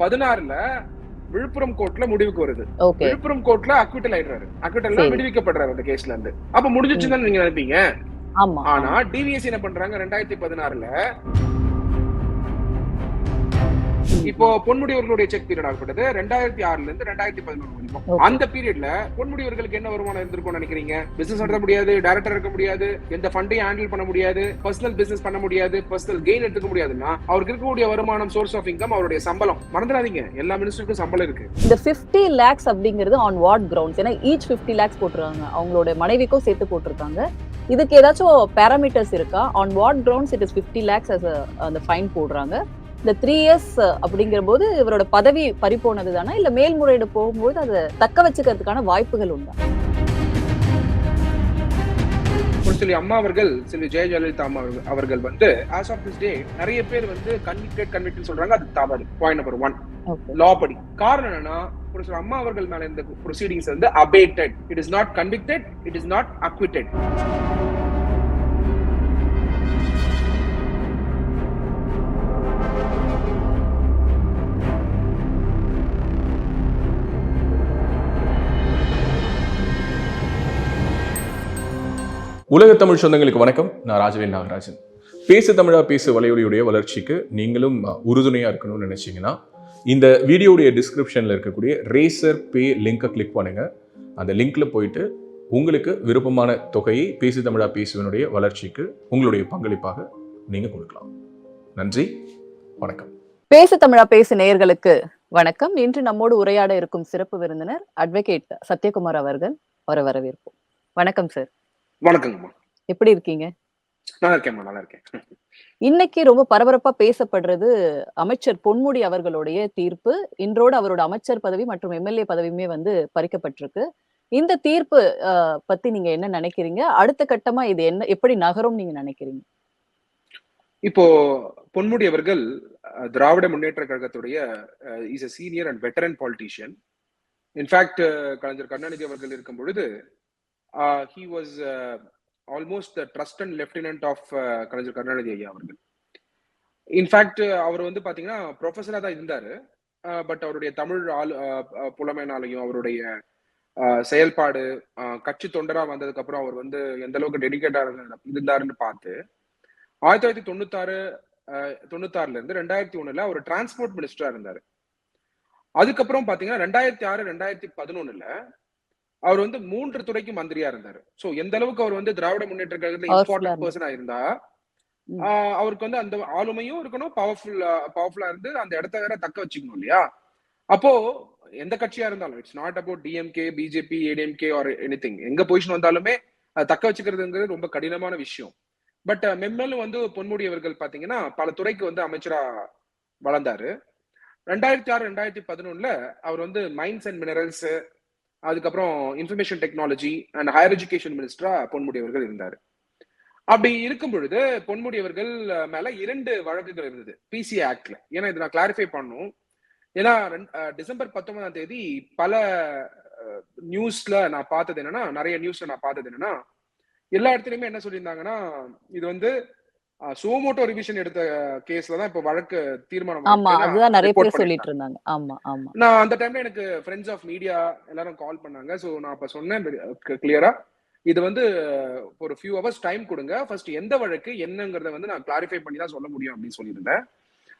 பதினாறுல விழுப்புரம் கோர்ட்ல முடிவுக்கு வருது. விழுப்புரம் கோர்ட்ல அக்விட்டல் ஆயிடுறாரு. அக்விட்டல்ல சரி. விடுவிக்கப்படுறாரு அந்த கேஸ்ல இருந்து. அப்ப முடிஞ்சிச்சுன்னு நீங்க நினைப்பீங்க? ஆனா டிவிஎஸ் என்ன பண்றாங்க? ரெண்டாயிரத்தி பதினாறுல இப்போ பொன்முடியவர்களுடைய செக் பீரியட் ஆகப்பட்டது. ரெண்டாயிரத்தி ஆறுல இருந்து ரெண்டாயிரத்தி பதினொன்று வரைக்கும். அந்த பீரியட்ல பொன்முடியவர்களுக்கு என்ன வருமானம் இருந்திருக்கும் நினைக்கிறீங்க? பிசினஸ் நடத்த முடியாது டைரக்டர் இருக்க முடியாது எந்த ஃபண்டையும் ஹேண்டில் பண்ண முடியாது பர்சனல் பிசினஸ் பண்ண முடியாது பர்சனல் கெயின் எடுத்துக்க முடியாதுன்னா அவருக்கு இருக்கக்கூடிய வருமானம் சோர்ஸ் ஆஃப் இன்கம் அவருடைய சம்பளம். மறந்துடாதீங்க. எல்லா மினிஸ்டருக்கும் சம்பளம் இருக்கு. இந்த 50 லேக்ஸ் அப்படிங்கிறது ஆன் வாட் கிரவுண்ட்ஸ் ஏன்னா ஈச் 50 லேக்ஸ் போட்டுருக்காங்க. அவங்களோட மனைவிக்கும் சேர்த்து போட்டிருக்காங்க. இதுக்கு ஏதாச்சும் பேராமீட்டர்ஸ் இருக்கா? On what grounds it is 50 lakhs a அந்த ஃபைன் போடுறாங்க? இந்த த்ரீ இயர்ஸ் அப்படிங்கிற போது இவரோட பதவி பறிபோனது தானே இல்ல மேல்முறையீடு போகும்போது அதை தக்க வச்சுக்கிறதுக்கான வாய்ப்புகள் உண்டா? ஒரு சில அம்மா அவர்கள் செல்வி ஜெய ஜெயலலிதா அம்மா அவர்கள்- வந்து ஆஸ் ஆஃப் திஸ் டே நிறைய பேர் வந்து கன்விக்டட் கன்விக்டட் சொல்றாங்க. அது தவறு. பாயிண்ட் நம்பர் ஒன் லா படி. காரணம் என்னன்னா ஒரு சில அம்மா அவர்கள் மேல இந்த ப்ரொசீடிங்ஸ் வந்து abated it is not convicted it is not acquitted உலக தமிழ் சொந்தங்களுக்கு வணக்கம். நான் ராஜவேல் நாகராஜன். பேசு தமிழா பேசு வலையொலியுடைய வளர்ச்சிக்கு நீங்களும் உறுதுணையாக உறுதுணையா இருக்கணும்னு நினைச்சீங்கன்னா இந்த வீடியோடைய டிஸ்கிரிப்ஷன்ல இருக்கக்கூடிய ரேசர் பே லிங்கை கிளிக் பண்ணுங்க. அந்த லிங்க்ல போயிட்டு உங்களுக்கு விருப்பமான தொகையை பேசு தமிழா பேசுவனுடைய வளர்ச்சிக்கு உங்களுடைய பங்களிப்பாக நீங்க கொடுக்கலாம். நன்றி. வணக்கம். பேசு தமிழா பேசு நேயர்களுக்கு வணக்கம். இன்று நம்மோடு உரையாட இருக்கும் சிறப்பு விருந்தினர் அட்வொகேட் சத்யகுமார் அவர்கள். வர வரவேற்போம். வணக்கம் சார். வணக்கங்கம்மா. எப்படி இருக்கீங்க? நல்லா இருக்கேன்மா நல்லா இருக்கேன் இன்னைக்கு ரொம்ப பரபரப்பா பேசப்படுறது அமைச்சர் பொன்முடி அவர்களுடைய தீர்ப்பு. இன்றோடு அவரோட அமைச்சர் பதவி மற்றும் எம்எல்ஏ பதவியுமே வந்து பறிக்கப்பட்டிருக்கு. இந்த தீர்ப்பு பத்தி நீங்க என்ன நினைக்கிறீங்க? அடுத்த கட்டமா இது என்ன எப்படி நகரும் நீங்க நினைக்கிறீங்க? இப்போ பொன்முடி அவர்கள் திராவிட முன்னேற்ற கழகத்துடைய is a senior and veteran politician in fact Kalaignar Karunanidhi அவர்கள் இருக்கும் பொழுது he was almost trust and lieutenant of Kalaignar Karunanidhi ஐயா அவர்கள். இன்ஃபேக்ட் uh, அவர் வந்து பாத்தீங்கன்னா ப்ரொஃபஸராக தான் இருந்தாரு. Uh, பட் அவருடைய தமிழ் ஆளு uh, அஹ், புலமைனாலையும் அவருடைய செயல்பாடு அஹ், கட்சி தொண்டரா வந்ததுக்கு அப்புறம் அவர் வந்து எந்த அளவுக்கு டெடிகேட்டா இருந்தாருன்னு பார்த்து ஆயிரத்தி தொள்ளாயிரத்தி தொண்ணூத்தாறு அஹ், தொண்ணூத்தாறுல இருந்து ரெண்டாயிரத்தி ஒண்ணுல அவர் டிரான்ஸ்போர்ட் மினிஸ்டரா இருந்தாரு. அதுக்கப்புறம் பாத்தீங்கன்னா ரெண்டாயிரத்தி ஆறு ரெண்டாயிரத்தி பதினொன்னுல அவர் வந்து மூன்று துறைக்கு மந்திரியா இருந்தாரு. சோ எந்த அளவுக்கு அவர் வந்து திராவிட முன்னேற்ற கழகத்துல இம்பார்ட்டன்ட். பர்சனா இருந்தா அவருக்கு வந்து அந்த ஆளுமையும் இருக்கணும் பவர்ஃபுல் பவர்ஃபுல்லா இருந்து அந்த இடத்த வேற தக்க வச்சுக்கணும் இல்லையா? அப்போ எந்த கட்சியா இருந்தாலும் it's not about DMK BJP ADMK or any எங்க பொசிஷன் வந்தாலுமே தக்க வச்சுக்கிறதுங்கிறது ரொம்ப கடினமான விஷயம். பட் மென்மேலும் வந்து பொன்முடி அவர்கள் பாத்தீங்கன்னா பல துறைக்கு வந்து அமைச்சரா வளர்ந்தாரு. ரெண்டாயிரத்தி ஆறு ரெண்டாயிரத்தி பதினொன்னுல அவர் வந்து மைன்ஸ் அண்ட் மினரல்ஸ் அதுக்கப்புறம் information technology and higher education மினிஸ்டரா பொன்முடி அவர்கள் இருந்தார். அப்படி இருக்கும் பொழுது பொன்முடி அவர்கள் மேல இரண்டு வழக்குகள் இருந்தது பிசி ஆக்ட்ல ஏன்னா இதை நான் கிளாரிஃபை பண்ணும் ஏன்னா டிசம்பர் பத்தொன்பதாம் தேதி பல நியூஸ்ல நான் பார்த்தது என்னன்னா நிறைய நியூஸ்ல நான் பார்த்தது என்னன்னா எல்லா இடத்துலயுமே என்ன சொல்லியிருந்தாங்கன்னா இது வந்து சோமோட்டோ ரிவிஷன் எடுத்த கேஸ்ல தான் இப்ப வழக்கு தீர்மானம் ஆமா அதுதான் நிறைய பேர் சொல்லிட்டு. இருந்தாங்க ஆமா ஆமா. நான் அந்த டைம்ல எனக்கு ஃப்ரெண்ட்ஸ் ஆஃப் மீடியா எல்லாரும் கால் பண்ணாங்க. ஸோ நான் அப்ப சொன்னேன் கிளியரா இது வந்து ஒரு ஃபியூ ஹவர்ஸ் டைம் கொடுங்க. ஃபர்ஸ்ட் எந்த வழக்கு என்னங்கிறத வந்து நான் கிளாரிஃபை பண்ணி தான் சொல்ல முடியும் அப்படின்னு சொல்லியிருந்தேன்.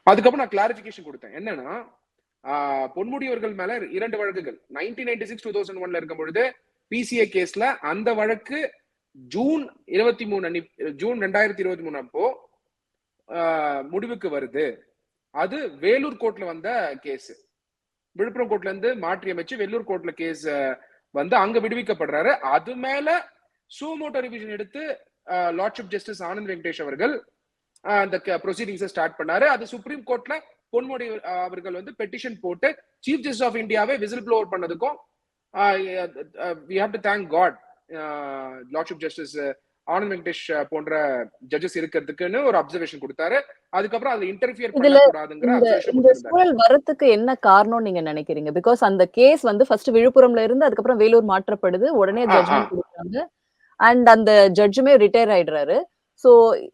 அதுக்கப்புறம் நான் கிளாரிஃபிகேஷன் கொடுத்தேன். என்னன்னா ஆஹ், பொன்முடி அவர்கள் மேல இரண்டு வழக்குகள். Nineteen ninety six two thousand ஒன்ல இருக்கும் பொழுது பிசிஏ கேஸ்ல அந்த வழக்கு ஜூன் இருபத்தி மூணு அன்னி ஜூன் ரெண்டாயிரத்தி இருபத்தி மூணு அப்போ முடிவுக்கு வருது. அது வேலூர் கோர்ட்ல வந்த கேஸ். விழுப்புரம் கோர்ட்ல இருந்து மாற்றி அமைச்சு வெள்ளூர் கோர்ட்ல கேஸ் வந்து அங்க விடுவிக்கப்படுறாரு. அது மேல சூமோட்டோ ரிவிஷன் எடுத்து லார்ட்ஷிப் ஜஸ்டிஸ் ஆனந்த் வெங்கடேஷ் அவர்கள் அந்த ப்ரொசீடிங்ஸை ஸ்டார்ட் பண்ணாரு. அது சுப்ரீம் கோர்ட்ல பொன்முடி அவர்கள் வந்து பெட்டிஷன் போட்டு சீஃப் ஜஸ்டிஸ் ஆஃப் இந்தியாவே whistle blower பண்ணதுக்கும் we have to thank God lordship justice Anand Venkatesh போன்ற ஜட்ஜஸ் இருக்கிறதுக்குன்னு ஒரு அப்சர்வேஷன் கொடுத்தாரு. அதுக்கப்புறம் அதுல இன்டர்ஃபியர் பண்ணக்கூடாதுங்கிற வரத்துக்கு என்ன காரணம் நீங்க நினைக்கிறீங்க? பிகாஸ் அந்த கேஸ் வந்து ஃபர்ஸ்ட் விழுப்புரம்ல இருந்து அதுக்கப்புறம் வேலூர் மாற்றப்படுது உடனே ஆ. கொடுக்குறாங்க அண்ட் அந்த ஜட்ஜுமே ரிட்டையர் ஆயிடுறாரு. So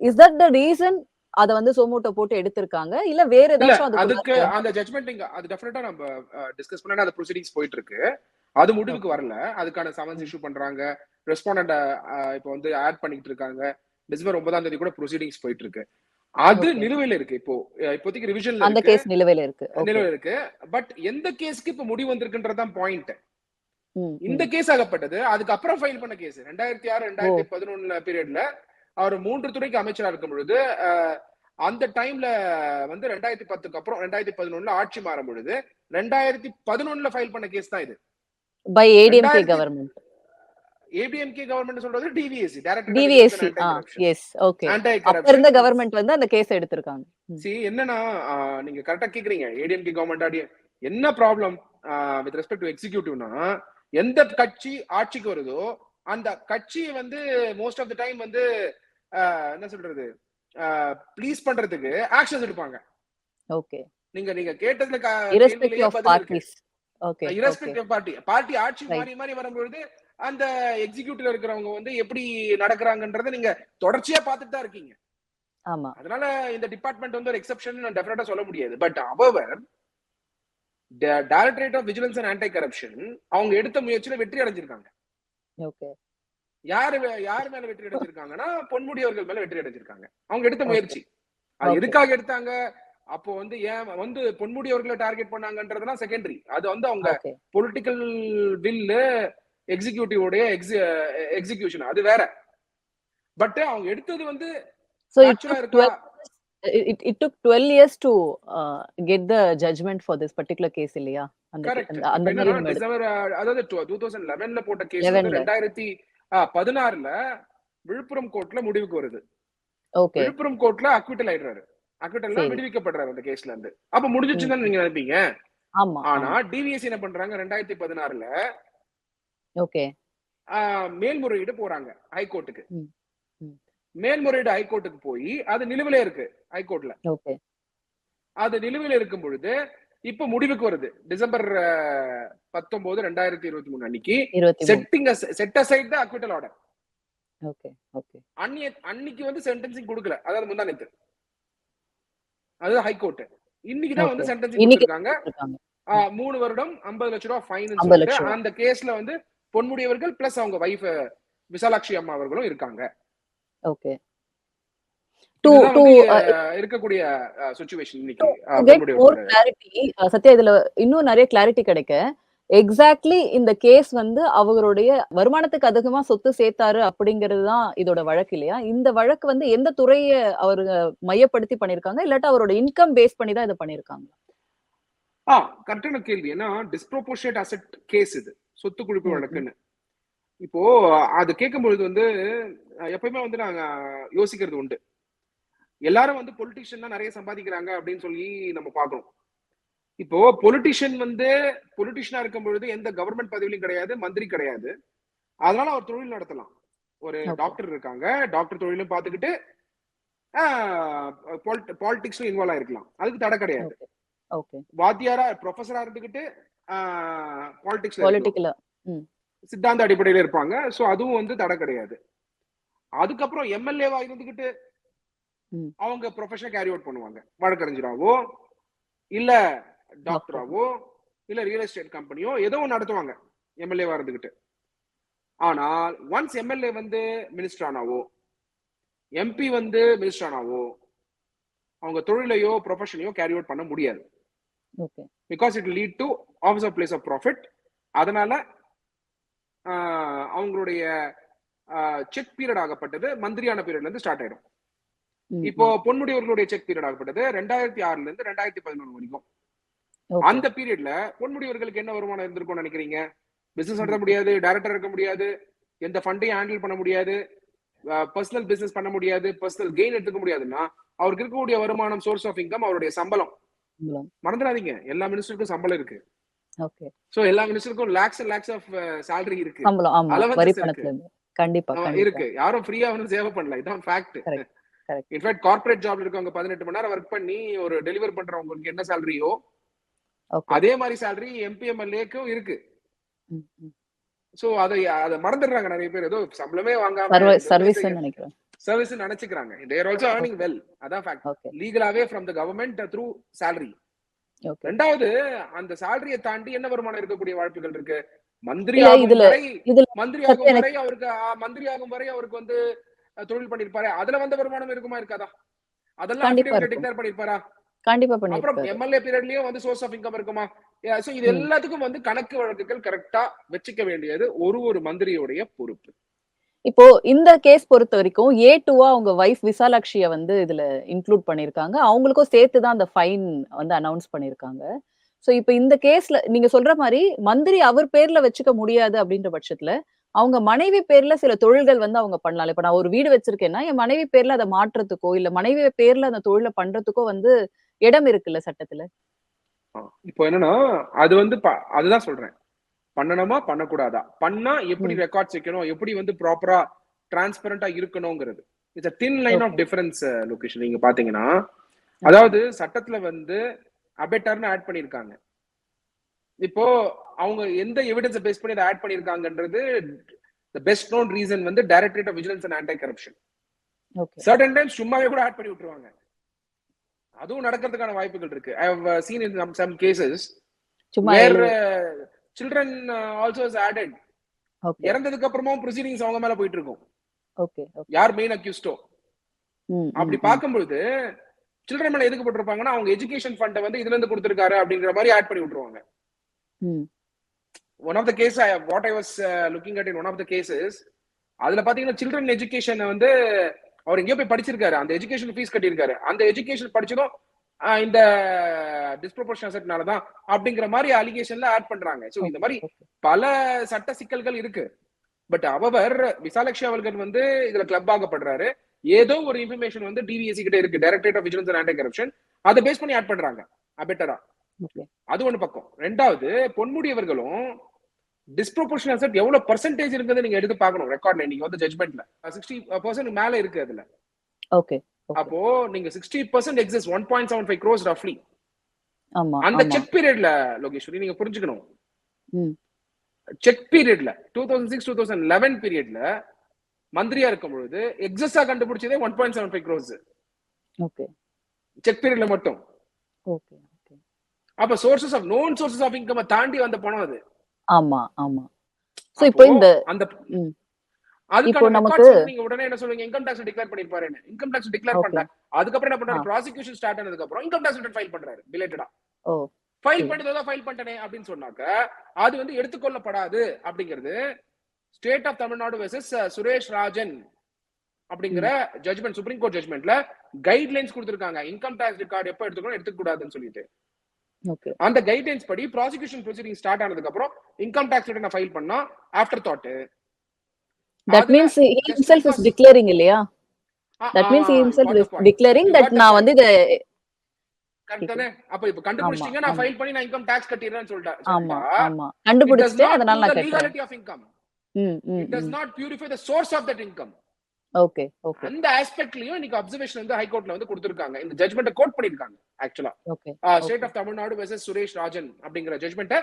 is that the reason அத வந்து சோமோட்டோ போட்டு எடுத்திருக்காங்க? இல்ல வேற ஏதாச்சும் அதுக்கு அந்த ஜட்மெண்ட் இங்க அது டெஃபினட்டா நம்ம டிஸ்கஸ் பண்ணா அந்த ப்ரொசீடிங்ஸ் போயிட்டு இருக்கு. அது முடிவுக்கு வரல. அதுக்கான சமன்ஸ் இஷ்யூ பண்றாங்க. ரெஸ்பாண்டன்ட் இப்போ வந்து ஆட் பண்ணிட்டு இருக்காங்க. டிசம்பர் ஒன்பதாம் தேதி கூட ப்ரொசீடிங்ஸ் போயிட்டு இருக்கு. அது. நிலுவையில இருக்கு. இப்போ இப்போதைக்கு ரிவிஷன்ல அந்த கேஸ் நிலுவையில இருக்கு. நிலுவையில இருக்கு. பட் எந்த கேஸ்க்கு இப்ப முடிவு வந்திருக்குன்றதான் பாயிண்ட் இந்த. கேஸ் ஆகப்பட்டது. அதுக்கப்புறம் ஃபைல் பண்ண கேஸ் ரெண்டாயிரத்தி ஆறு ரெண்டாயிரத்தி பதினொன்னுல பீரியட்ல அவர் மூன்று துறைக்கு அமைச்சரா இருக்கும் பொழுது அந்த டைம்ல வந்து ரெண்டாயிரத்தி பத்துக்கு அப்புறம் ரெண்டாயிரத்தி பதினொன்னுல ஆட்சி மாறும் பொழுது ரெண்டாயிரத்தி பதினொன்னுல ஃபைல் பண்ண கேஸ் தான் இது. By ADMK government ADMK government சொல்றது டிவிஎஸ்சி டிவிஎஸ்சி ஆ எஸ் ஓகே அப்ப இருந்த கவர்மெண்ட் வந்து அந்த கேஸ் எடுத்திருக்காங்க. சி என்னன்னா நீங்க கரெக்டா கேக்குறீங்க. ஏடிஎம்கே கவர்மெண்ட் ஆடி என்ன ப்ராப்ளம் வித் ரெஸ்பெக்ட் டு எக்ஸிகியூட்டிவ்னா எந்த கட்சி ஆட்சிக்கு வருதோ அந்த கட்சி வந்து மோஸ்ட் ஆஃப் த டைம் வந்து என்ன சொல்றது ப்ளீஸ் பண்றதுக்கு ஆக்ஷன்ஸ் எடுப்பாங்க. ஓகே நீங்க நீங்க கேட்டதுல இரஸ்பெக்டிவ் பார்ட்டி பார்ட்டி ஆட்சி. மாறி மாறி வரும்பொழுது அந்த எக்ஸிகியூட்டிவ்ல இருக்கிறவங்க வந்து எப்படி நடக்கிறாங்கன்றத நீங்க தொடர்ச்சியா பார்த்துட்டு தான் இருக்கீங்க. ஆமா. அதனால இந்த டிபார்ட்மெண்ட் வந்து ஒரு எக்ஸெப்ஷன் டெஃபினட்டா சொல்ல முடியாது. But our directorate of vigilance and anti corruption அவங்க எடுத்த முயற்சியில வெற்றி அடைஞ்சிருக்காங்க. ஓகே. யாரு யார் மேல வெற்றி அடைஞ்சிருக்காங்கன்னா பொன்முடி அவர்கள் மேல வெற்றி அடைஞ்சிருக்காங்க. அவங்க எடுத்த. முயற்சி. அது. எதுக்காக எடுத்தாங்க? அப்போ வந்து ஏன் வந்து பொன்முடி அவர்களை டார்கெட் பண்ணாங்கன்றதுலாம் செகண்டரி அது வந்து அவங்க பொலிட்டிக்கல் வில்லு எக்ஸிகியூட்டிவ் உடைய எக்ஸிகியூஷன் அது வேற. பட் அவங்க எடுத்தது வந்து இட் actual ஆ took இருக்கா? 12 it, it took 12 years to uh, get the judgment for this particular case இல்லையா? அந்த அதாவது டூ தௌசண்ட் லெவன்ல போட்ட கேஸ் 11 வந்து ல. ரெண்டாயிரத்தி பதினாறுல விழுப்புரம் கோர்ட்ல முடிவுக்கு வருது. விழுப்புரம் கோர்ட்ல அக்விட்டல் ஆயிடுறாரு. அக்விட்டல்ல சரி. விடுவிக்கப்படுறாரு அந்த கேஸ்ல இருந்து. அப்ப முடிஞ்சிச்சுன்னு தான் நீங்க நினைப்பீங்க? ஆமா ஆனா டிவிஎஸ் என்ன பண்றாங்க? ரெண்டாயிரத்தி பதினாறுல ஓகே. மேல்முறையீடு போறாங்க ஹைகோர்ட்டுக்கு. மேல்முறையீடு ஹைகோர்ட்டுக்கு போய் அது நிலுவையில இருக்கு ஹைகோர்ட்ல. ஓகே. அது நிலுவையில இருக்கும் பொழுது இப்ப முடிவுக்கு வருது. டிசம்பர் பத்தொன்பது ரெண்டாயிரத்தி இருபத்தி மூணு அன்னைக்கு setting set aside the acquittal order okay okay. அன்னைய அன்னைக்கு வந்து சென்டென்சிங் கொடுக்கல. அதாவது முந்தானத்து அது ஹைகோர்ட் இன்னைக்கு தான் வந்து கொடுத்திருக்காங்க. இருக்காங்க மூணு வருடம் ஐம்பது லட்ச ரூபாய் ஃபைன் 50 லட்ச ரூபா. அந்த கேஸ்ல வந்து பொன்முடியவர்கள் பிளஸ் அவங்க வைஃப் விசாலாட்சி அம்மா அவர்களும் இருக்காங்க. ஓகே இருக்கக்கூடிய சுச்சுவேஷன் இன்னைக்கு. சத்யா இதுல இன்னும் நிறைய கிளாரிட்டி கிடைக்க. எக்ஸாக்ட்லி இந்த கேஸ் வந்து அவருடைய வருமானத்துக்கு அதிகமா சொத்து சேர்த்தாரு அப்படிங்கிறது தான் இதோட வழக்கு இல்லையா? இந்த வழக்கு வந்து எந்த துறையை அவர் மையப்படுத்தி பண்ணிருக்காங்க? இல்லாட்டா அவரோட இன்கம் பேஸ் பண்ணி தான் இதை பண்ணிருக்காங்க. ஆ கரெக்டான கேள்வி. ஏன்னா டிஸ்ப்ரோபோர்ஷியேட் அசெட் கேஸ் இது. சொத்து குழுப்பு. வழக்குன்னு. இப்போ அது கேட்கும்பொழுது வந்து எப்பயுமே வந்து நாங்க யோசிக்கிறது உண்டு. எல்லாரும் வந்து பொலிட்டிஷியன் தான் நிறைய சம்பாதிக்கிறாங்க அப்படின்னு சொல்லி நம்ம பார்க்கறோம். இப்போ பொலிட்டிஷியன் வந்து பொலிட்டிஷியனா இருக்கும் பொழுது எந்த கவர்மெண்ட் பதவியிலும் கிடையாது மந்திரி கிடையாது. அதனால அவர் தொழில் நடத்தலாம். ஒரு. டாக்டர் இருக்காங்க டாக்டர் தொழிலும் பார்த்துக்கிட்டு பாலிடிக்ஸ்ல இன்வால்வ் ஆயிருக்கலாம். அதுக்கு தடை கிடையாது. வாத்தியாரா ப்ரொஃபஸரா இருந்துகிட்டு பாலிடிக்ஸ்ல பொலிட்டிக்கலா சித்தாந்த அடிப்படையில இருப்பாங்க. சோ அதுவும் வந்து தடை கிடையாது. அதுக்கப்புறம் எம்எல்ஏவா இருந்துகிட்டு. அவங்க ப்ரொஃபஷனை கேரி அவுட் பண்ணுவாங்க. வழக்கறிஞராவோ இல்ல டாக்டராவோ இல்ல ரியல் எஸ்டேட் கம்பெனியோ ஏதோ ஒன்று நடத்துவாங்க எம்எல்ஏவா இருந்துகிட்டு. ஆனால் ஒன்ஸ் எம்எல்ஏ வந்து மினிஸ்டர் ஆனாவோ எம்பி வந்து மினிஸ்டர் ஆனாவோ அவங்க தொழிலையோ ப்ரொஃபஷனையோ கேரி அவுட் பண்ண முடியாது. Because it lead to office of place of profit அதனால அவங்களுடைய செக் பீரியட் ஆகப்பட்டது மந்திரியான பீரியட்ல இருந்து ஸ்டார்ட் ஆயிடும். இப்போ பொன்முடியவர்களுடைய செக் பீரியட் ஆகப்பட்டது ரெண்டாயிரத்தி ஆறுல இருந்து ரெண்டாயிரத்தி பதினொன்று வரைக்கும். அந்த பீரியட்ல பொன்முடியவர்களுக்கு என்ன வருமானம் இருந்திருக்கும்னு நினைக்கிறீங்க? பிசினஸ் நடத்த முடியாது டைரக்டர் இருக்க முடியாது எந்த ஃபண்டையும் ஹேண்டில் பண்ண முடியாது பர்சனல் பிசினஸ் பண்ண முடியாது பர்சனல் கெயின் எடுத்துக்க முடியாதுன்னா அவருக்கு இருக்கக்கூடிய வருமானம் சோர்ஸ் ஆஃப் இன்கம் அவருடைய சம்பளம். மறந்துடாதீங்க. எல்லா மினிஸ்டருக்கும் சம்பளம் இருக்கு. சோ எல்லா மினிஸ்டருக்கும் லேக்ஸ் லேக்ஸ் ஆஃப் salary இருக்கு. கண்டிப்பா இருக்கு. யாரும் ஃப்ரீயா வந்து சேவை பண்ணல. இதான் ஃபேக்ட். இன்ஃபேக்ட் கார்ப்பரேட் ஜாப்ல இருக்கவங்க பதினெட்டு மணி நேரம் ஒர்க் பண்ணி ஒரு டெலிவர் பண்றவங்களுக்கு என்ன சேலரியோ அதே மாதிரி சேலரி எம்பிஎம்எல்ஏக்கும் இருக்கு. சோ அதை அதை மறந்துடுறாங்க நிறைய பேர். ஏதோ சம்பளமே வாங்காம சர்வீஸ் நினைக்கிறேன். சர்வீஸ் நினைச்சுக்கிறாங்க. தேர் ஆல்சோ ஏர்னிங் வெல் அதான் fact லீகலாவே from the government through okay ரெண்டாவது அந்த சேலரியை தாண்டி என்ன வருமானம் இருக்கக்கூடிய வாய்ப்புகள் இருக்கு? மந்திரி ஆகும் வரை மந்திரி ஆகும் வரை அவருக்கு மந்திரி ஆகும் வரை அவருக்கு வந்து தொழில் பண்ணிருப்பாரு. அதுல வந்த வருமானம் இருக்குமா இருக்காதா? அதெல்லாம். டிக்ளேர் பண்ணிருப்பாரா? கண்டிப்பா பண்ணிருக்காரு. எம்எல்ஏ பீரியட்லயும் வந்து சோர்ஸ் ஆஃப் இன்கம் இருக்குமா? சோ இது. எல்லாத்துக்கும் வந்து கணக்கு வழக்குகள் கரெக்டா வச்சுக்க வேண்டியது ஒரு ஒரு மந்திரியுடைய பொறுப்பு. இப்போ இந்த கேஸ் பொறுத்த வரைக்கும் ஏ டூவா அவங்க வைஃப் விசாலாட்சிய வந்து இதுல இன்க்ளூட் பண்ணிருக்காங்க. அவங்களுக்கும் சேர்த்து தான் அந்த ஃபைன் வந்து அனௌன்ஸ் பண்ணிருக்காங்க. சோ இப்போ இந்த கேஸ்ல நீங்க சொல்ற மாதிரி மந்திரி அவர் பேர்ல வச்சுக்க முடியாது அப்படின்ற பட்சத்துல அவங்க மனைவி பேர்ல சில தொழில்கள் வந்து அவங்க பண்ணலாம். இப்ப நான் ஒரு வீடு வச்சிருக்கேன்னா என் மனைவி பேர்ல அதை மாற்றத்துக்கோ இல்ல மனைவி பேர்ல அந்த தொழிலை பண்றதுக்கோ வந்து இடம் இருக்குல்ல சட்டத்துல? இப்போ என்னன்னா அது வந்து அதுதான் சொல்றேன். பண்ணணுமா பண்ணக்கூடாதா? பண்ணா எப்படி ரெக்கார்ட்ஸ் வைக்கணும் எப்படி வந்து ப்ராப்பரா டிரான்ஸ்பரண்டா இருக்கணுங்கிறது. It's thin line of difference location நீங்க பாத்தீங்கன்னா. அதாவது சட்டத்துல வந்து அபெட்டர்னு ஆட் பண்ணிருக்காங்க. இப்போ அவங்க எந்த எவிடன்ஸை பேஸ் பண்ணி அதை ஆட் பண்ணிருக்காங்கன்றது பெஸ்ட் நோன் ரீசன் வந்து directorate of vigilance and anti corruption certain times சும்மாவே கூட ஆட் பண்ணி விட்டுருவாங்க. அதுவும் நடக்கிறதுக்கான வாய்ப்புகள் இருக்கு. I have seen in some cases சும்மா சில்ட்ரன் ஆல்சோ இஸ் ஆடட் இறந்ததுக்கு அப்புறமும் ப்ரொசீடிங்ஸ் அவங்க மேல போயிட்டு இருக்கும். ஓகே யார் மெயின் அக்யூஸ்டோ அப்படி பார்க்கும்பொழுது சில்ட்ரன் மேல எதுக்கு போட்டிருப்பாங்கன்னா அவங்க எஜுகேஷன் ஃபண்டை வந்து இதுல இருந்து கொடுத்திருக்காரு அப்படிங்கிற மாதிரி ஆட் பண்ணி விட்டுருவாங்க. One of the case what I was looking at in one of the cases அதுல பாத்தீங்கன்னா சில்ட்ரன் எஜுகேஷன் வந்து அவர் எங்கேயோ போய் படிச்சிருக்காரு. அந்த எஜுகேஷன் ஃபீஸ் கட்டியிருக்காரு. அந்த எஜுகேஷன் படிச்சதும் இந்த டிஸ்ப்ரொபோர்ஷன் அசெட்னால தான் அப்படிங்கிற மாதிரி அலிகேஷன்ல ஆட் பண்றாங்க. சோ இந்த மாதிரி பல சட்ட சிக்கல்கள் இருக்கு. பட் அவர் விசாலட்சி அவர்கள் வந்து இதுல கிளப் ஆகப்படுறாரு. ஏதோ ஒரு இன்ஃபர்மேஷன் வந்து டிவிஎஸ்சி கிட்ட இருக்கு. Directorate of vigilance and corruption அதை பேஸ் பண்ணி ஆட் பண்றாங்க. அபெட்டரா ஓகே அது ஒண்ணு பக்கம். ரெண்டாவது பொன்முடியவர்களும் டிஸ்ப்ரோபோர்ஷன் அசெட் எவ்வளவு பர்சன்டேஜ் இருக்குது நீங்க எடுத்து பார்க்கணும் ரெக்கார்ட்ல நீங்க வந்து ஜட்மெண்ட்ல சிக்ஸ்டி பர்சன்ட் மேல இருக்கு அதுல. ஓகே அப்போ நீங்க sixty percent exist one point seven five crores ரஃப்லி அந்த செக் பீரியட்ல லோகேஸ்வரி நீங்க புரிஞ்சுக்கணும். செக் பீரியட்ல two thousand six two thousand eleven பீரியட்ல மந்திரியா இருக்கும் பொழுது எக்ஸஸா கண்டுபிடிச்சதே one point seven five crores okay check பீரியட்ல மட்டும். ஓகே ஓகே அப்ப sources of known sources of income தாண்டி வந்த பணம் அது ஆமா ஆமா. சோ இப்போ இந்த அந்த இப்போ நமக்கு- நீங்க உடனே என்ன சொல்லுவீங்க? இன்கம் டாக்ஸ் டிக்ளேர் பண்ணிருப்பாரு இன்கம் டாக்ஸ் டிக்ளேர். பண்ணல. அதுக்கப்புறம் என்ன பண்றாரு. ப்ராசிக்யூஷன் ஸ்டார்ட் ஆனதுக்கு அப்புறம் இன்கம் டாக்ஸ் ரிட்டர்ன் ஃபைல் பண்றாரு பிலேட்டடா ஓ. ஃபைல். பண்ணதோ ஃபைல் பண்ணிட்டனே அப்படின்னு சொன்னாக்க அது வந்து எடுத்துக்கொள்ளப்படாது அப்படிங்கிறது state of Tamil Nadu versus Suresh Rajan அப்படிங்கிற ஜட்மெண்ட் சுப்ரீம் கோர்ட் ஜட்மெண்ட்ல கைட்லைன்ஸ் கொடுத்திருக்காங்க. இன்கம் டாக்ஸ் ரெக்கார்டு எப்ப எடுத்துக்கணும் எடுத்துக்க கூடாதுன்னு சொல்லிட்டு. அந்த கைட்லைன்ஸ் படி ப்ராசிக்யூஷன் ப்ரொசீடிங் ஸ்டார்ட் ஆனதுக்கு அப்புறம் இன்கம் டாக்ஸ் ரிட்டர்ன் ஃபைல் பண்ணா afterthought that means he himself is declaring இல்லையா? That means declaring You that got the நான் வந்து இத கரெக்ட் தானே? அப்ப இப்ப கண்டுபிடிச்சிட்டீங்க நான். ஃபைல் பண்ணி நான் இன்கம் டாக்ஸ் கட்டிடுறேன்னு சொல்லிட்டேன் ஆமா ஆமா. கண்டுபிடிச்சிட்டு அதனால நான் கேட்கறேன். Legality of income it does not purify the source of that income okay okay அந்த ஆஸ்பெக்ட்லயும் இன்னைக்கு அப்சர்வேஷன் வந்து ஹைகோர்ட்ல வந்து கொடுத்திருக்காங்க. இந்த ஜட்மெண்ட்டை கோட் பண்ணிருக்காங்க ஆக்சுவலா okay state of Tamil Nadu versus Suresh Rajan அப்படிங்கிற ஜட்மெண்ட்டை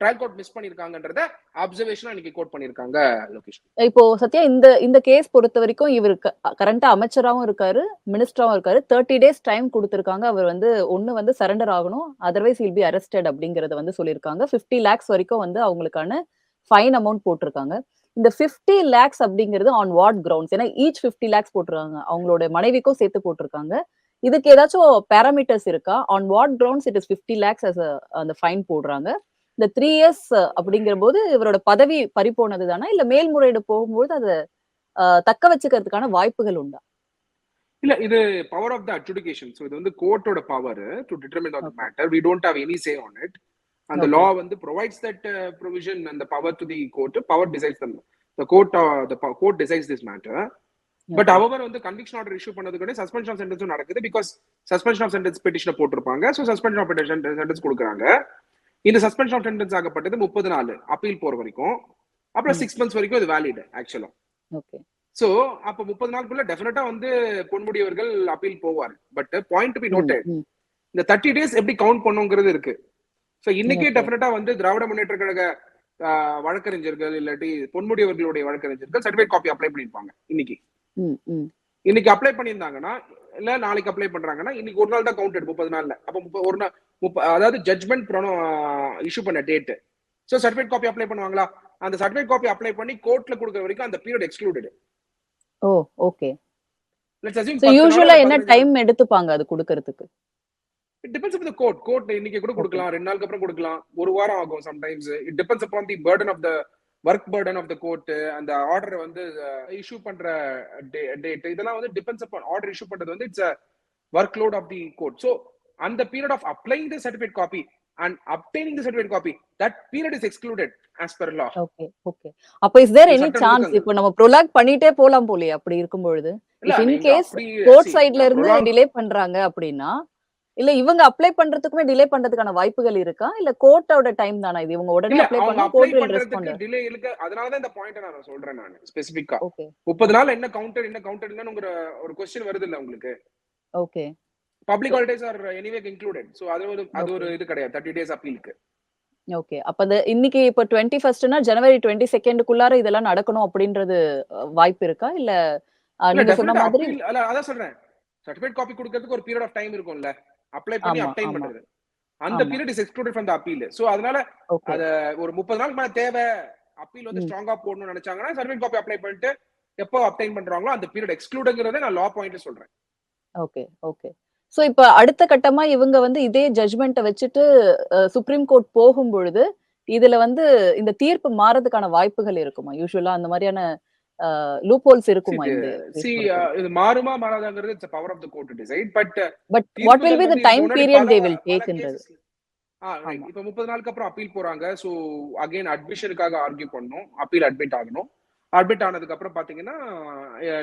ட்ரையல் கோர்ட் மிஸ் பண்ணிருக்காங்கன்றத அப்சர்வேஷனா இன்னைக்கு கோட் பண்ணிருக்காங்க லோகேஷ் இப்போ சத்யா இந்த இந்த கேஸ் பொறுத்த வரைக்கும் இவர் கரண்டா அமைச்சராவும் இருக்காரு மினிஸ்டராவும் இருக்காரு. தேர்ட்டி டேஸ் டைம் கொடுத்திருக்காங்க. அவர் வந்து ஒண்ணு வந்து சரண்டர் ஆகணும். அதர்வைஸ் வில் பி அரெஸ்டட் அப்படிங்கறத வந்து சொல்லியிருக்காங்க. 50 லேக்ஸ் வரைக்கும் வந்து அவங்களுக்கான ஃபைன் அமௌண்ட் போட்டிருக்காங்க. இந்த 50 லேக்ஸ் அப்படிங்கிறது ஆன் வாட் கிரவுண்ட்ஸ் ஏன்னா ஈச் 50 லேக்ஸ் போட்டிருக்காங்க. அவங்களோட மனைவிக்கும் சேர்த்து போட்டிருக்காங்க. இதுக்கு ஏதாச்சும் பேராமீட்டர்ஸ் இருக்கா? On what grounds it is 50 lakhs அந்த ஃபைன் போடுறாங்க? இந்த த்ரீ இயர்ஸ் அப்படிங்கிற போது இவரோட பதவி பறிபோனது தானா? இல்ல மேல்முறையீடு போகும்போது அதை தக்க வச்சுக்கிறதுக்கான வாய்ப்புகள் உண்டா? இல்ல இது power of the adjudication so இது வந்து கோர்ட்டோட power to determine on matter we don't have any say on it அந்த. லா வந்து ப்ரொவைட்ஸ் தட் ப்ரொவிஷன் அந்த power to the court power decides the court the court decides this matter but அவர் வந்து conviction order issue பண்ணதுக்கு suspension of சென்டென்ஸும் நடக்குது because suspension of sentence பெட்டிஷனை போட்டிருப்பாங்க. So suspension of sentence கொடுக்குறாங்க. இந்த சஸ்பென்ஷன் ஆஃப் சென்டென்ஸ் ஆகப்பட்டது முப்பது நாள் அப்பீல் போற வரைக்கும். அப்புறம். சிக்ஸ் மந்த்ஸ் வரைக்கும் இது வேலிட் ஆக்சுவலா சோ அப்ப முப்பது நாளுக்குள்ள டெஃபினட்டா வந்து பொன்முடியவர்கள் அப்பீல் போவார். But point to be noted இந்த தேர்ட்டி டேஸ் எப்படி கவுண்ட் பண்ணுங்கிறது இருக்கு. சோ இன்னைக்கே. டெஃபினட்டா வந்து திராவிட முன்னேற்ற கழக வழக்கறிஞர்கள் இல்லாட்டி பொன்முடியவர்களுடைய வழக்கறிஞர்கள் சர்டிஃபிகேட் காப்பி அப்ளை பண்ணிருப்பாங்க இன்னைக்கு. இன்னைக்கு அப்ளை பண்ணியிருந்தாங்கன்னா இல்ல நாளைக்கு அப்ளை பண்றாங்கன்னா இன்னைக்கு ஒரு நாள் தான் கவுண்டட் முப்பது நாள்ல. அப்ப ஒரு நாள் முப்ப அதாவது ஜட்மெண்ட் ப்ரோனோ இஷ்யூ பண்ண date so certificate copy apply பண்ணுவாங்களா? அந்த சர்டிஃபிகேட் காப்பி அப்ளை பண்ணி கோர்ட்ல கொடுக்குற வரைக்கும் அந்த period excluded oh okay let's assume so யூசுவலா என்ன டைம் எடுத்துப்பாங்க அது குடுக்கறதுக்கு? It depends up the court court இன்னைக்கு கூட கொடுக்கலாம். ரெண்டு நாளுக்கு அப்புறம் கொடுக்கலாம். ஒரு வாரம் ஆகும் sometimes it depends upon the burden of the work burden of the court அந்த ஆர்டர் வந்து இஷ்யூ பண்ற டேட் இதெல்லாம் வந்து டிபெண்ட்ஸ் அப்பான் ஆர்டர் இஷ்யூ பண்றது வந்து it's work load of the court so அந்த period of applying the certificate copy and obtaining the certificate copy that period is excluded as per law okay okay அப்ப is there any chance. இப்போ நம்ம prologue பண்ணிட்டே போலாம் போலயே அப்படி இருக்கும் பொழுது case அப்படி கோர்ட் சைடுல இருந்து டிலே பண்றாங்க அப்படின்னா இல்ல இவங்க அப்ளை பண்றதுக்குமே டிலே பண்றதுக்கான வாய்ப்புகள் இருக்கா? இல்ல கோர்ட்டோட டைம் தானா இது? இவங்க உடனே அப்ளை பண்ணா கோர்ட் வில் ரெஸ்பாண்ட் பண்றதுக்கு டிலே இருக்கு. அதனாலதான் இந்த பாயிண்ட் நான் சொல்றேன் நான் ஸ்பெசிபிக்கா ஓகே முப்பது நாள் என்ன கவுண்டர் என்ன கவுண்டர் இல்லைன்னு ஒரு கொஸ்டின் வருது இல்ல உங்களுக்கு? Okay public holidays are anyway included so அது ஒரு அது ஒரு இது கிடையாது. தேர்ட்டி டேஸ் அப்பீலுக்கு ஓகே அப்ப இன்னைக்கு இப்ப டுவெண்ட்டி ஃபர்ஸ்ட்னா ஜனவரி டுவெண்ட்டி செகண்டுக்குள்ளார இதெல்லாம் நடக்கணும் அப்படின்றது வாய்ப்பு இருக்கா? இல்ல நீங்க சொன்ன மாதிரி அதான் சொல்றேன். சர்டிபிகேட் காப்பி கொடுக்கிறதுக்கு ஒரு பீரியட் ஆஃப் டைம் இருக்கும்ல. அப்ளை பண்ணி அப்டைன். பண்றது அந்த. Period is excluded from the appeal so அதனால அத ஒரு முப்பது நாளுக்கு மேல தேவை அப்பீல் வந்து. ஸ்ட்ராங்கா போடணும்னு நினைச்சாங்கன்னா சர்டிபிகேட் காப்பி அப்ளை பண்ணிட்டு எப்போ அப்டைன் பண்றாங்களோ அந்த பீரியட் எக்ஸ்க்ளூடுங்கிறத நான் லா பாயிண்ட்ல சொல்றேன் ஓகே ஓகே சோ இப்ப அடுத்த கட்டமா இவங்க வந்து இதே ஜட்ஜ்மெண்ட்டை வச்சுட்டு சுப்ரீம் கோர்ட் போகும் பொழுது இதுல வந்து இந்த தீர்ப்பு மாறதுக்கான வாய்ப்புகள் இருக்குமா யூஸ்வலா அந்த மாதிரியான லூப் ஹோல்ஸ் இருக்குமா இது மாறுமா மாறாதாங்கிறது it's power of the court decide but but what will be the time period they will டேக்ன்றது. இப்ப முப்பது நாளுக்கு அப்புறம் அப்பீல் போறாங்க. சோ அகைன் அட்மிஷனுக்காக ஆர்கியூ பண்ணணும் அப்பீல் அட்மிட் ஆகணும். அட்மிட் ஆனதுக்கு அப்புறம் பாத்தீங்கன்னா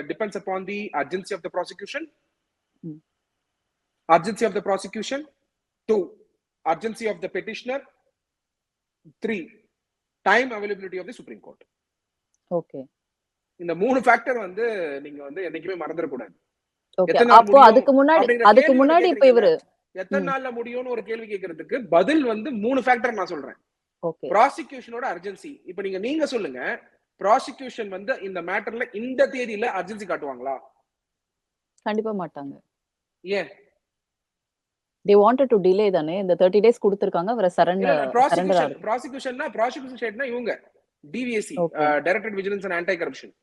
depends upon the urgency of the prosecution. Urgency of the prosecution two urgency of the petitioner three time availability of the supreme court okay இந்த மூணு factor வந்து நீங்க வந்து என்னைக்குமே மறந்துடக்கூடாது. அப்போ அதுக்கு முன்னாடி அதுக்கு முன்னாடி இப்ப? இவரு எத்தனை. நாள்ல முடியும்னு ஒரு கேள்வி கேட்கறதுக்கு பதில் வந்து மூணு ஃபேக்டர் நான் சொல்றேன். ப்ராசிக்யூஷனோட அர்ஜென்சி இப்ப நீங்க நீங்க சொல்லுங்க ப்ராசிக்யூஷன் வந்து இந்த மேட்டர்ல இந்த தேதியில அர்ஜென்சி காட்டுவாங்களா? கண்டிப்பா மாட்டாங்க. ஏன்? தே வாண்டட் டு டிலே தானே இந்த தேர்ட்டி டேஸ் கொடுத்துருக்காங்க அவரை சரண்டர் ப்ராசிக்யூஷன் ப்ராசிக்யூஷன்னா ப்ராசிக்யூஷன் ஸ்டேட்னா இவங்க DVSC. Directed vigilance and anti corruption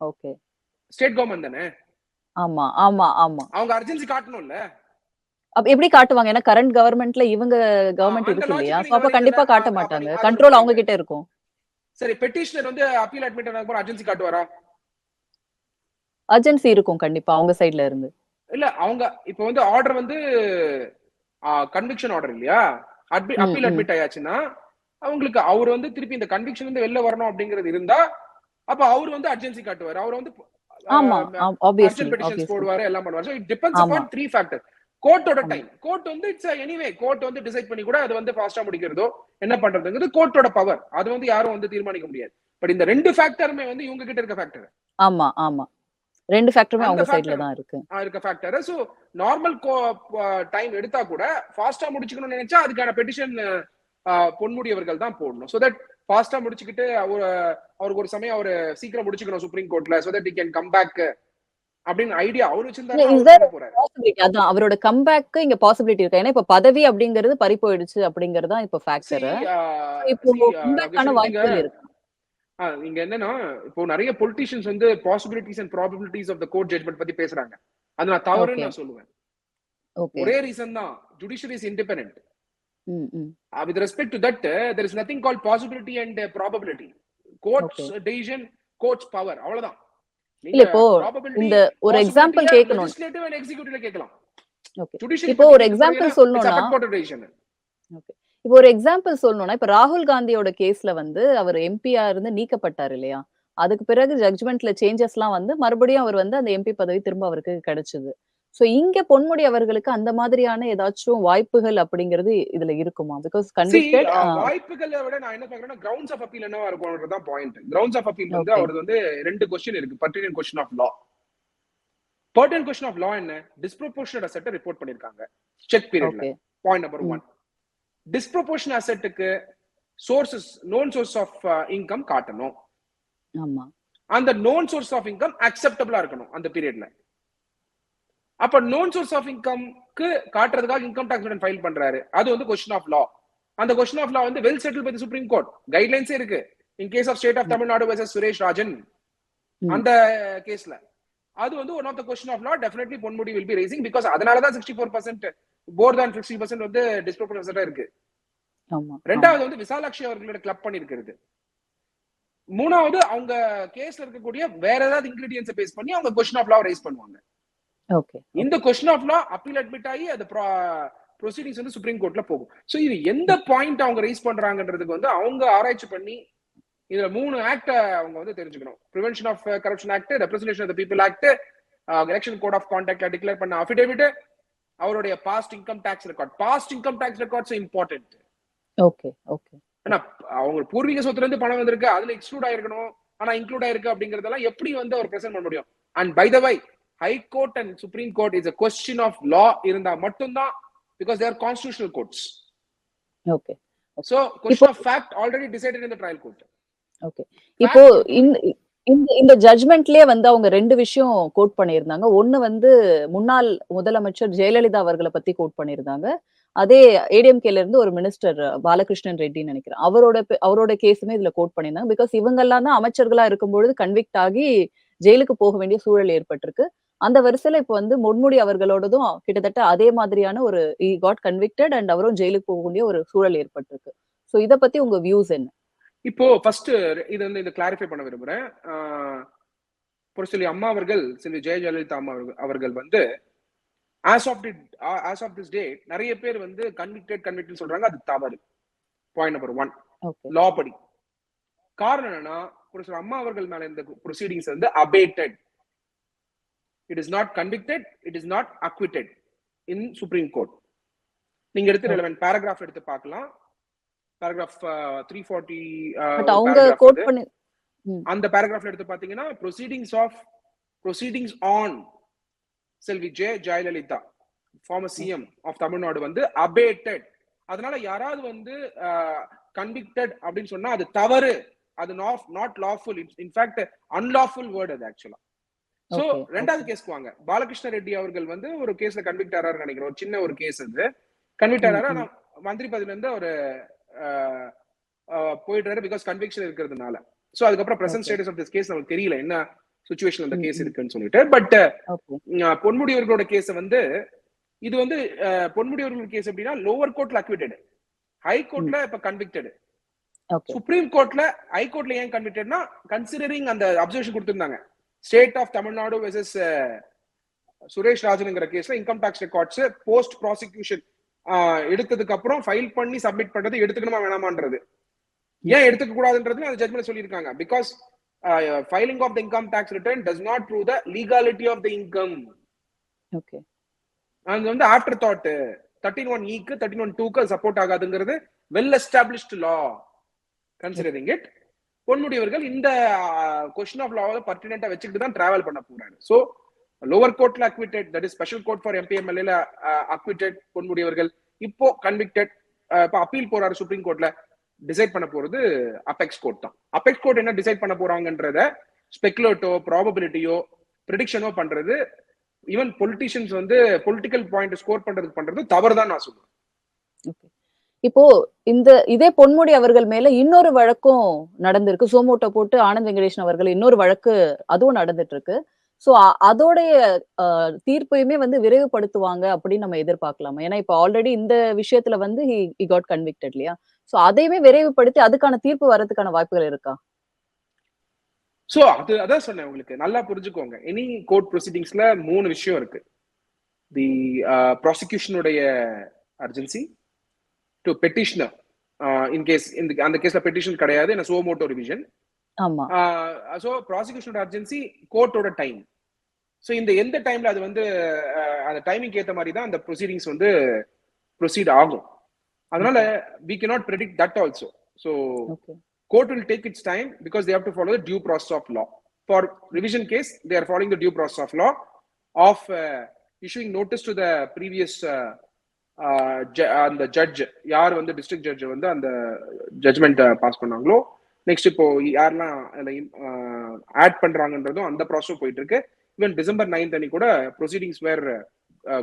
okay state government தானே? ஆமா ஆமா ஆமா. அவங்க அர்ஜென்சி காட்டணும்ல? அப்ப எப்படி காட்டுவாங்க? ஏன்னா கரண்ட் கவர்மெண்ட்ல இவங்க கவர்மெண்ட் இருக்கு இல்லையா அப்ப கண்டிப்பா காட்ட மாட்டாங்க. கண்ட்ரோல் அவங்க. கிட்ட இருக்கும். சரி பெட்டிஷனர் வந்து அப்பீல் அட்மிட் ஆனதுக்கு அர்ஜென்சி காட்டுவாரா? அர்ஜென்சி இருக்கும் கண்டிப்பா அவங்க சைடுல இருந்து. இல்ல அவங்க இப்ப வந்து ஆர்டர் வந்து கன்விக்ஷன் ஆர்டர் இல்லையா? ம், அப்பீல். அட்மிட் ஆயாச்சுன்னா அவங்களுக்கு அவர் வந்து திருப்பி இந்த கன்விக்ஷன் வந்து வெளில வரணும் அப்படிங்கிறது இருந்தா அப்ப அவர் வந்து அர்ஜென்சி காட்டுவார். அவர் வந்து போடுவாரு எல்லாம் பண்ணுவாரு. ஸோ இட் டிபெண்ட்ஸ் ஆமா. அப்பான் த்ரீ ஃபேக்டர் கோர்ட்டோட. டைம் கோர்ட் வந்து இட்ஸ் எனிவே கோர்ட் வந்து டிசைட் பண்ணி கூட அது வந்து ஃபாஸ்டா முடிக்கிறதோ என்ன பண்றதுங்கிறது கோர்ட்டோட பவர் அது வந்து யாரும் வந்து தீர்மானிக்க முடியாது. பட் இந்த ரெண்டு ஃபேக்டருமே வந்து இவங்க கிட்ட இருக்க ஃபேக்டர் ஆமா ஆமா. ரெண்டு ஃபேக்டருமே அவங்க சைடுல தான் இருக்கு. இருக்க ஃபேக்டர் ஸோ நார்மல் டைம் எடுத்தா கூட ஃபாஸ்டா முடிச்சுக்கணும்னு நினைச்சா அதுக்கான பெட்டிஷன் பொன்முடி அவர்கள் தான் போடணும். ஸோ தட் ஃபாஸ்டா முடிச்சுக்கிட்டு அவர் அவருக்கு ஒரு சமயம் அவர் சீக்கிரம் முடிச்சுக்கணும் சுப்ரீம் கோர்ட்ல so that can come back அப்படின்னு ஐடியா அவர் இல்ல, is வச்சிருந்தா there- போறாரு. பாசிபிலிட்டி அதான் அவரோட கம்பேக்கு இங்க பாசிபிலிட்டி இருக்கு. ஏன்னா இப்ப பதவி அப்படிங்கிறது பறி போயிடுச்சு அப்படிங்கறது தான் இப்ப ஃபேக்டர் uh, இப்போ uh, கம்பேக்கான Agishan, வாய்ப்புகள் இருக்கு. என்னன்னா இப்போ நிறைய பொலிட்டிஷியன்ஸ் வந்து possibilities and probabilities of the court judgement பத்தி பேசுறாங்க. அது நான் தவறுன்னு. நான் சொல்லுவேன். ஒரே ரீசன் தான். Judiciary is independent hmm hmm with respect to that there is nothing call possibility and probability court's decision court's power அவ்வளவுதான். இல்ல, இப்போ இந்த ஒரு example கேட்கணும். லெஜிஸ்லேட்டிவ் அண்ட் எக்ஸிகியூட்டிவ்ல கேட்கலாம். Okay. ஜுடிஷியரி இப்போ ஒரு example சொல்லணும்னா- இப்போ ஒரு எக்ஸாம்பிள் சொல்லணும்னா இப்ப ராகுல் காந்தியோட கேஸ்ல வந்து அவர் எம்பியா இருந்து நீக்கப்பட்டார் இல்லையா? அதுக்கு பிறகு ஜட்ஜ்மெண்ட்ல சேஞ்சஸ்லாம் வந்து மறுபடியும் அவர் வந்து அந்த எம்பி பதவி திரும்ப அவருக்கு கிடைச்சது. சோ இங்க பொன்முடி அவர்களுக்கு அந்த மாதிரியான ஏதாச்சும் வாய்ப்புகள் அப்படிங்கிறது இதுல இருக்குமா? பிகாஸ் uh, வாய்ப்புகளை விட நான் என்ன பாக்குறேன்னா கிரவுண்ட்ஸ் ஆஃப் அப்பீல் என்னவா இருக்கும்ன்றதுதான் பாயிண்ட் கிரவுண்ட்ஸ் ஆஃப் அப்பீல் வந்து. அவரது வந்து ரெண்டு கொஸ்டின் இருக்கு. Pertinent question of law pertinent question of law என்ன? டிஸ்ப்ரொபோர்ஷனட் அசெட்டை ரிப்போர்ட் பண்ணிருக்காங்க. செக் பீரியட்ல okay point number. One disproportion அசெட்டுக்கு sources known source of income காட்டணும். ஆமா. அந்த நோன் சோர்ஸ் ஆஃப் இன்கம் அக்செப்டபிளா இருக்கணும் அந்த பீரியட்ல அப்ப நோன் சோர்ஸ் ஆஃப் இன்கம்க்கு காட்டுறதுக்காக இன்கம் டாக்ஸ் ரிட்டர்ன் ஃபைல் பண்றாரு. அது வந்து கொஸ்டின் ஆஃப் லா அந்த கொஸ்டின் ஆஃப் லா வந்து well settled by supreme court கைட்லைன்ஸே இருக்கு. In case of state of Tamil Nadu versus Suresh Rajan. அந்த கேஸ்ல அது வந்து one of the question of law definitely Ponmudi will be rising because அதனால தான் sixty four percent போர் தான் sixty percent வந்து டிஸ்ப்ரோபோர்ஷனா இருக்கு. ரெண்டாவது வந்து விசாலாட்சி அவர்களோட கிளப் பண்ணிருக்கிறது. மூணாவது அவங்க கேஸ்ல இருக்கக்கூடிய வேற ஏதாவது இன்கிரீடியன்ஸ் பேஸ் பண்ணி அவங்க கொஸ்டின் ஆஃப் லா ரைஸ் பண்ணுவாங்க. ஓகே இந்த question of law appeal admit ஆகி அது ப்ரொசீடிங்ஸ் வந்து சுப்ரீம் கோர்ட்ல போகும். சோ இது எந்த பாயிண்ட் அவங்க ரைஸ் பண்றாங்கன்றதுக்கு வந்து அவங்க ஆராய்ச்சி பண்ணி இதுல மூணு ஆக்ட அவங்க வந்து தெரிஞ்சுக்கணும். Prevention of corruption act representation of people act election code of கான்டாக்ட்ல declare பண்ண அஃபிடேவிட் அவருடைய past income tax record past income tax records important okay okay ஏன்னா அவங்க பூர்வீக சொத்துல இருந்து பணம் வந்திருக்கு அதுல எக்ஸ்க்ளூட் ஆயிருக்கணும். ஆனா இன்க்ளூட் ஆயிருக்கு அப்படிங்கறதெல்லாம் எப்படி வந்து அவர் பிரசன்ட் பண்ண முடியும்? And by the way high court and supreme court is a question of law இருந்தா மட்டும்தான் because there constitutional courts okay so question of fact already decided in trial court okay இப்போ இந்த இந்த இந்த ஜட்மெண்ட்லயே வந்து அவங்க ரெண்டு விஷயம் கோட் பண்ணியிருந்தாங்க. ஒண்ணு வந்து முன்னாள் முதலமைச்சர் ஜெயலலிதா அவர்களை பத்தி கோட் பண்ணியிருந்தாங்க. அதே ஏடிஎம்கேல இருந்து ஒரு மினிஸ்டர் பாலகிருஷ்ணன் ரெட்டின்னு நினைக்கிறேன். அவரோட அவரோட கேஸுமே இதுல கோட் பண்ணியிருந்தாங்க. பிகாஸ் இவங்க எல்லாம் தான் அமைச்சர்களா இருக்கும்பொழுது கன்விக்ட் ஆகி ஜெயிலுக்கு போக வேண்டிய சூழல் ஏற்பட்டிருக்கு. அந்த வரிசையில இப்ப வந்து முன்முடி அவர்களோடதும் கிட்டத்தட்ட அதே மாதிரியான ஒரு காட் கன்விக்டட் அண்ட் அவரும் ஜெயிலுக்கு போக வேண்டிய ஒரு சூழல் ஏற்பட்டிருக்கு. சோ இத பத்தி உங்க வியூஸ் என்ன? இப்போ ஃபர்ஸ்ட் இது வந்து இதை கிளாரிஃபை பண்ண விரும்புறேன். ஒரு சில அம்மா அவர்கள் செல்வி ஜெய ஜெயலலிதா அம்மா அவர்கள் அவர்கள் வந்து as of the as of this day நிறைய பேர் வந்து கன்விக்டட் கன்விக்டட் சொல்றாங்க. அது தவறு. பாயிண்ட் நம்பர் ஒன் லா படி. காரணம் என்னன்னா ஒரு சில அம்மா அவர்கள் மேல இந்த ப்ரொசீடிங்ஸ் வந்து abated it is not convicted it is not acquitted in supreme court நீங்க எடுத்து ரெலவென்ட் பேராகிராஃப் எடுத்து பார்க்கலாம். பேராகிராஃப் த்ரீ ஃபார்ட்டி அந்த பேராகிராஃப்ல எடுத்து பாத்தீங்கன்னா proceedings of proceedings on Selvi Jaya Jayalalithaa former CM of Tamil Nadu வந்து அபேட்டட் அதனால யாராவது வந்து கன்விக்டட் அப்படின்னு சொன்னா அது தவறு. அது not lawful in fact unlawful word அது ஆக்சுவலா சோ ரெண்டாவது கேஸ்க்கு வாங்க. பாலகிருஷ்ண ரெட்டி அவர்கள் வந்து ஒரு கேஸ்ல கன்விக்ட் ஆறாரு நினைக்கிறேன். ஒரு சின்ன ஒரு கேஸ் அது. கன்விக்ட் ஆறாரு. ஆனா மந்திரி பதவியில இருந்து ஒரு போயிடுறாரு பிகாஸ் கன்விக்ஷன் இருக்கிறதுனால. சோ அதுக்கப்புறம் present. Status of this case நமக்கு தெரியல. என்ன சுச்சுவேஷன் அந்த கேஸ். இருக்குன்னு சொல்லிட்டு. பட் ஓகே பொன்முடி அவர்களோட கேஸ் வந்து இது வந்து அஹ், பொன்முடி அவர்களோட கேஸ் எப்படின்னா லோவர் கோர்ட்ல அக்விட்டட் ஹை கோர்ட்ல இப்ப கன்விக்டட் சுப்ரீம் கோர்ட்ல ஹை கோர்ட்ல ஏன் கன்விக்டட்னா கன்சிடரிங் அந்த அப்சர்வேஷன் கொடுத்திருந்தாங்க. State of Tamil Nadu versus Suresh ராஜனுங்கிற கேஸ்ல income tax records post prosecution எடுத்ததுக்கு அப்புறம் ஃபைல் பண்ணி சப்மிட் பண்றது எடுத்துக்கணுமா வேணாமான்றது. ஏன் எடுத்துக்க கூடாதுன்றது அந்த ஜட்மெண்ட் சொல்லியிருக்காங்க. Because filing of the income tax return does not prove the legality of the income okay அது வந்து ஆஃப்டர் தாட் தேர்ட்டின் ஒன் ஈக்கு தேர்ட்டின் ஒன் டூக்கு support ஆகாதுங்கிறது well established law considering it பொன்முடியவர்கள் இந்த கொஸ்டின் ஆஃப் லாவை பர்டினெண்டா வச்சுக்கிட்டு தான் travel பண்ண போறாரு. So lower கோர்ட்ல acquitted that is special court for எம்பிஎம்எல்ஏல acquitted பொன்முடியவர்கள். இப்போ கன்விக்டட் இப்போ அப்பீல் போறாரு சுப்ரீம் கோர்ட்ல டிசைட் பண்ண போறது அபெக்ஸ் கோர்ட் தான். அபெக்ஸ் கோர்ட் என்ன டிசைட் பண்ண போறாங்கன்றத ஸ்பெக்குலேட்டோ ப்ராபபிலிட்டியோ ப்ரிடிக்ஷனோ பண்றது. ஈவன் பொலிட்டிஷியன்ஸ் வந்து பொலிட்டிக்கல் பாயிண்ட் ஸ்கோர் பண்றதுக்கு பண்றது தவறு தான் நான் சொல்லுவேன் இப்போ இந்த இதே பொன்முடி அவர்கள் மேல இன்னொரு வழக்கும் நடந்திருக்கு. சோமோட்டோ போட்டு ஆனந்த் வெங்கடேஷன் அவர்கள் இன்னொரு வழக்கு அதுவும் நடந்துட்டு இருக்கு சோ அதோடைய தீர்ப்பையுமே வந்து விரைவுபடுத்துவாங்க அப்படின்னு நம்ம எதிர்பார்க்கலாமா? ஏன்னா இப்போ ஆல்ரெடி இந்த விஷயத்துல வந்து ஹி காட் கன்விக்டட் இல்லையா? சோ அதையுமே விரைவுபடுத்தி அதுக்கான தீர்ப்பு வர்றதுக்கான வாய்ப்புகள் இருக்கா? சோ அது அதான் சொன்னேன் உங்களுக்கு. நல்லா புரிஞ்சுக்கோங்க. எனி கோர்ட் ப்ரொசீடிங்ஸ்ல மூணு விஷயம் இருக்கு. The ப்ராசிக்யூஷனுடைய urgency to petitioner in case இந்த அந்த கேஸ்ல பெட்டிஷன் கிடையாது என்ன சோமோட்டோ ரிவிஷன் ஆமா ஸோ ப்ராசிக்யூஷனோட அர்ஜென்சி கோர்ட்டோட டைம் ஸோ இந்த எந்த டைம்ல அது வந்து uh, அந்த டைமிங் ஏற்ற மாதிரி தான் அந்த ப்ரொசீடிங்ஸ் வந்து ப்ரொசீட் ஆகும் அதனால we cannot predict that also so okay court will take its time because they have to follow the due process of law. For revision case, they are following the due process of law of uh, issuing notice to அந்த judge யார் வந்து district judge வந்து அந்த judgement pass பண்ணாங்களோ next இப்போ யாரெல்லாம் add பண்றாங்கன்றதும் அந்த process போயிட்டு இருக்கு ஈவன் டிசம்பர் நைன்த் அன்னைக்கு கூட proceedings were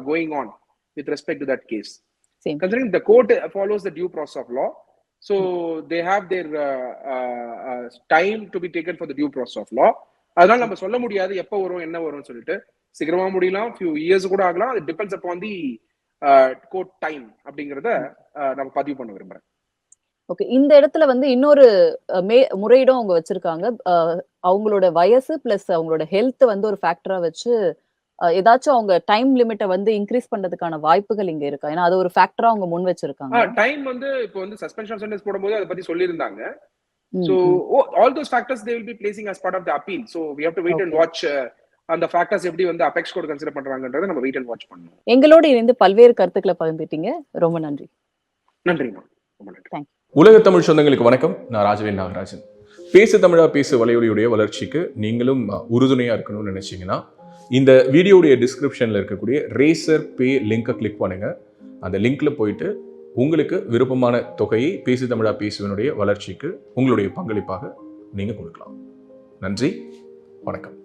going on with respect to that case follows the due process of law so they have their uh, uh, uh, time to be taken for the due process of law. அதனால நம்ம சொல்ல முடியாது எப்போ வரும் என்ன வரும்னு சொல்லிட்டு. சீக்கிரமா முடியலாம் ஃபியூ இயர்ஸ் கூட ஆகலாம். It depends upon the court time அப்படிங்கறத நம்ம பதிவு பண்ண விரும்புறேன். ஓகே இந்த இடத்துல வந்து இன்னொரு மே முறையீடும் அவங்க வச்சிருக்காங்க. அவங்களோட வயசு பிளஸ் அவங்களோட ஹெல்த் வந்து ஒரு ஃபேக்டரா வச்சு ஏதாச்சும் அவங்க டைம் லிமிட்டை வந்து இன்க்ரீஸ் பண்றதுக்கான வாய்ப்புகள் இங்க இருக்கா? ஏன்னா அது ஒரு ஃபேக்டரா அவங்க முன் வச்சிருக்காங்க. டைம் வந்து இப்போ வந்து சஸ்பென்ஷன் சென்டென்ஸ் போடும்போது அதை பத்தி சொல்லியிருந்தாங்க. ம், So ம். oh, all those factors they will be placing as part of the appeal. So we have to wait and Okay. watch அந்த ஃபேக்டர்ஸ் எப்படி வந்து அபெக்ஸ் கோட் கன்சிடர் பண்றாங்கன்றதை நம்ம வெயிட் அண்ட் வாட்ச் பண்ணணும் எங்களோடு இணைந்து பல்வேறு கருத்துக்களை பகிர்ந்துட்டீங்க. ரொம்ப நன்றி. நன்றிமா ரொம்ப நன்றி. உலக தமிழ் சொந்தங்களுக்கு வணக்கம். நான் ராஜவேல் நாகராஜன். பேசு தமிழா பேசு வலையொலியுடைய வளர்ச்சிக்கு நீங்களும் அஹ், உறுதுணையா இருக்கணும்னு நினைச்சீங்கன்னா இந்த வீடியோடைய டிஸ்கிரிப்ஷன்ல இருக்கக்கூடிய ரேசர் பே லிங்கை கிளிக் பண்ணுங்க. அந்த லிங்க்ல போயிட்டு உங்களுக்கு விருப்பமான தொகையை பேசு தமிழா பேசுவனுடைய வளர்ச்சிக்கு உங்களுடைய பங்களிப்பாக நீங்க கொடுக்கலாம். நன்றி வணக்கம்.